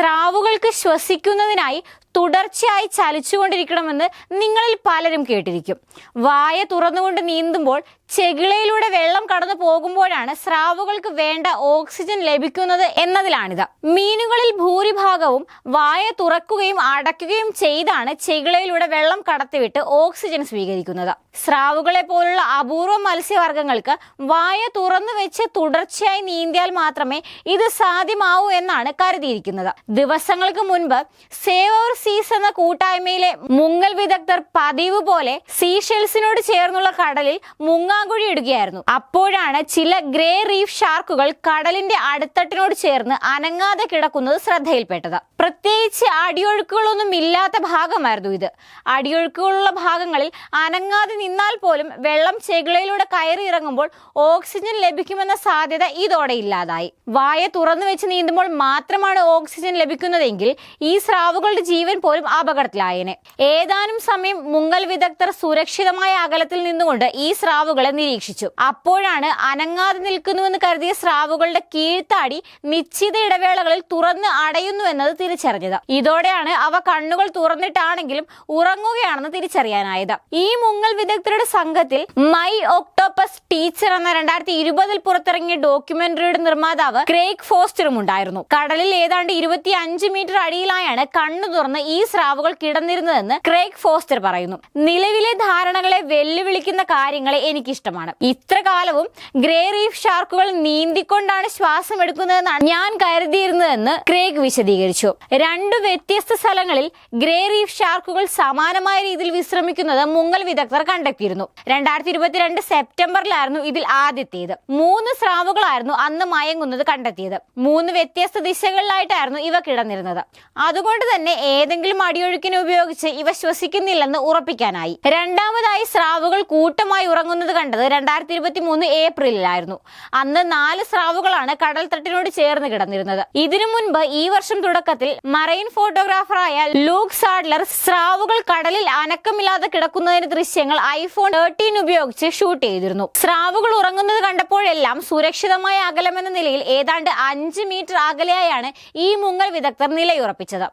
സ്രാവുകൾക്ക് ശ്വസിക്കുന്നതിനായി തുടർച്ചയായി ചലിച്ചുകൊണ്ടിരിക്കണമെന്ന് നിങ്ങളിൽ പലരും കേട്ടിരിക്കും. വായ തുറന്നുകൊണ്ട് നീന്തുമ്പോൾ ചെകിളയിലൂടെ വെള്ളം കടന്നു പോകുമ്പോഴാണ് സ്രാവുകൾക്ക് വേണ്ട ഓക്സിജൻ ലഭിക്കുന്നത് എന്നതിലാണിത്. മീനുകളിൽ ഭൂരിഭാഗവും വായ തുറക്കുകയും അടയ്ക്കുകയും ചെയ്താണ് ചെകിളയിലൂടെ വെള്ളം കടത്തിവിട്ട് ഓക്സിജൻ സ്വീകരിക്കുന്നത്. സ്രാവുകളെ പോലുള്ള അപൂർവ മത്സ്യവർഗങ്ങൾക്ക് വായ തുറന്നു വെച്ച് തുടർച്ചയായി നീന്തിയാൽ മാത്രമേ ഇത് സാധ്യമാവൂ എന്നാണ് കരുതിയിരിക്കുന്നത്. ദിവസങ്ങൾക്ക് മുൻപ് സേവ് അവർ സീസ് എന്ന കൂട്ടായ്മയിലെ മുങ്ങൽ വിദഗ്ധർ പതിവ് പോലെ സീഷെൽസിനോട് ചേർന്നുള്ള കടലിൽ മുങ്ങാങ്കുഴി ഇടുകയായിരുന്നു. അപ്പോഴാണ് ചില ഗ്രേ റീഫ് ഷാർക്കുകൾ കടലിന്റെ അടിത്തട്ടിനോട് ചേർന്ന് അനങ്ങാതെ കിടക്കുന്നത് ശ്രദ്ധയിൽപ്പെട്ടത്. പ്രത്യേകിച്ച് അടിയൊഴുക്കുകളൊന്നും ഇല്ലാത്ത ഭാഗമായിരുന്നു ഇത്. അടിയൊഴുക്കുകളുള്ള ഭാഗങ്ങളിൽ അനങ്ങാതെ നിന്നാൽ പോലും വെള്ളം ചെകിളയിലൂടെ കയറി ഇറങ്ങുമ്പോൾ ഓക്സിജൻ ലഭിക്കുമെന്ന സാധ്യത ഇതോടെ ഇല്ലാതായി. വായ തുറന്നു വെച്ച് നീന്തുമ്പോൾ മാത്രമാണ് ഓക്സിജൻ ലഭിക്കുന്നതെങ്കിൽ ഈ സ്രാവുകളുടെ ജീവൻ പോലും അപകടത്തിലായേനെ. ഏതാനും സമയം മുങ്ങൽ വിദഗ്ധർ സുരക്ഷിതമായ അകലത്തിൽ നിന്നുകൊണ്ട് ഈ സ്രാവുകളെ നിരീക്ഷിച്ചു. അപ്പോഴാണ് അനങ്ങാതെ നിൽക്കുന്നുവെന്ന് കരുതിയ സ്രാവുകളുടെ കീഴ്ത്താടി നിശ്ചിത ഇടവേളകളിൽ തുറന്ന് അടയുന്നു എന്നത് തിരിച്ചറിഞ്ഞത്. ഇതോടെയാണ് അവ കണ്ണുകൾ തുറന്നിട്ടാണെങ്കിലും ഉറങ്ങുകയാണെന്ന് തിരിച്ചറിയാനായത്. ഈ മുങ്ങൽ വിദഗ്ധരുടെ സംഘത്തിൽ മൈ ഒക്ടോപ്പസ് ടീച്ചർ എന്ന രണ്ടായിരത്തി ഇരുപതിൽ പുറത്തിറങ്ങിയ ഡോക്യുമെന്ററിയുടെ നിർമ്മാതാവ് ക്രേഗ് ഫോസ്റ്ററും ഉണ്ടായിരുന്നു. കടലിൽ ഏതാണ്ട് ഇരുപത്തി അഞ്ച് മീറ്റർ അടിയിലായാണ് കണ്ണു തുറന്ന് ഈ സ്രാവുകൾ കിടന്നിരുന്നതെന്ന് ക്രേഗ് ഫോസ്റ്റർ പറയുന്നു. നിലവിലെ ധാരണകളെ വെല്ലുവിളിക്കുന്ന കാര്യങ്ങളെ എനിക്കിഷ്ടമാണ്. ഇത്ര കാലവും ഗ്രേ റീഫ് ഷാർക്കുകൾ നീന്തിക്കൊണ്ടാണ് ശ്വാസം എടുക്കുന്നതെന്നാണ് ഞാൻ കരുതിയിരുന്നതെന്ന് ക്രേഗ് വിശദീകരിച്ചു. രണ്ടു വ്യത്യസ്ത സ്ഥലങ്ങളിൽ ഗ്രേ റീഫ് ഷാർക്കുകൾ സമാനമായ രീതിയിൽ വിശ്രമിക്കുന്നത് മുങ്ങൽ വിദഗ്ധർ കണ്ടെത്തിയിരുന്നു. രണ്ടായിരത്തി ഇരുപത്തിരണ്ട് സെപ്റ്റംബറിലായിരുന്നു ഇതിൽ ആദ്യത്തേത്. മൂന്ന് സ്രാവുകളായിരുന്നു അന്ന് മയങ്ങുന്നത് കണ്ടെത്തിയത്. മൂന്ന് വ്യത്യസ്ത ദിശകളിലായിട്ടായിരുന്നു ഇവ കിടന്നിരുന്നത്. അതുകൊണ്ട് തന്നെ ഏതെങ്കിലും അടിയൊഴുക്കിനെ ഉപയോഗിച്ച് ഇവ ശ്വസിക്കുന്നില്ലെന്ന് ഉറപ്പിക്കാനായി. രണ്ടാമതായി സ്രാവുകൾ കൂട്ടമായി ഉറങ്ങുന്നത് കണ്ടത് രണ്ടായിരത്തി ഇരുപത്തി മൂന്ന് ഏപ്രിലിലായിരുന്നു. അന്ന് നാല് സ്രാവുകളാണ് കടൽ തട്ടിനോട് ചേർന്ന് കിടന്നിരുന്നത്. ഇതിനു മുൻപ് ഈ വർഷം തുടക്കത്തിൽ മറൈൻ ഫോട്ടോഗ്രാഫറായ ലൂക്ക് സാഡ്ലർ സ്രാവുകൾ കടലിൽ അനക്കമില്ലാതെ കിടക്കുന്നതിന് ദൃശ്യങ്ങൾ ഐഫോൺ തേർട്ടീൻ ഉപയോഗിച്ച് ഷൂട്ട് ചെയ്തിരുന്നു. സ്രാവുകൾ ഉറങ്ങുന്നത് കണ്ടപ്പോഴെല്ലാം സുരക്ഷിതമായ അകലമെന്ന നിലയിൽ ഏതാണ്ട് അഞ്ച് മീറ്റർ അകലെയായാണ് ഈ മുങ്ങൽ വിദഗ്ധർ നിലയുറപ്പിച്ചത്.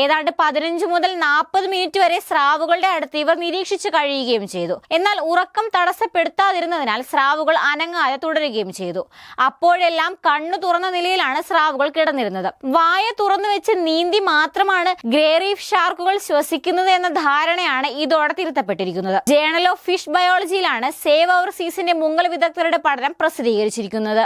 ഏതാണ്ട് പതിനഞ്ച് മുതൽ നാൽപ്പത് മിനിറ്റ് വരെ സ്രാവുകളുടെ അടുത്ത് ഇവർ നിരീക്ഷിച്ചു കഴിയുകയും ചെയ്തു. എന്നാൽ ഉറക്കം തടസ്സപ്പെടുത്താതിരുന്നതിനാൽ സ്രാവുകൾ അനങ്ങാതെ തുടരുകയും ചെയ്തു. അപ്പോഴെല്ലാം കണ്ണു തുറന്ന നിലയിലാണ് സ്രാവുകൾ കിടന്നിരുന്നത്. വായ തുറന്നു വെച്ച് നീന്തി മാത്രമാണ് ഗ്രേ റീഫ് ഷാർക്കുകൾ ശ്വസിക്കുന്നത് എന്ന ധാരണയാണ് ഇതോടെ തിരുത്തപ്പെട്ടിരിക്കുന്നത്. ഓഫ് ഫിഷ് ബയോളജിയിലാണ് സേവ് അവർ സീസിന്റെ മുങ്ങൽ വിദഗ്ധരുടെ പഠനം പ്രസിദ്ധീകരിച്ചിരിക്കുന്നത്.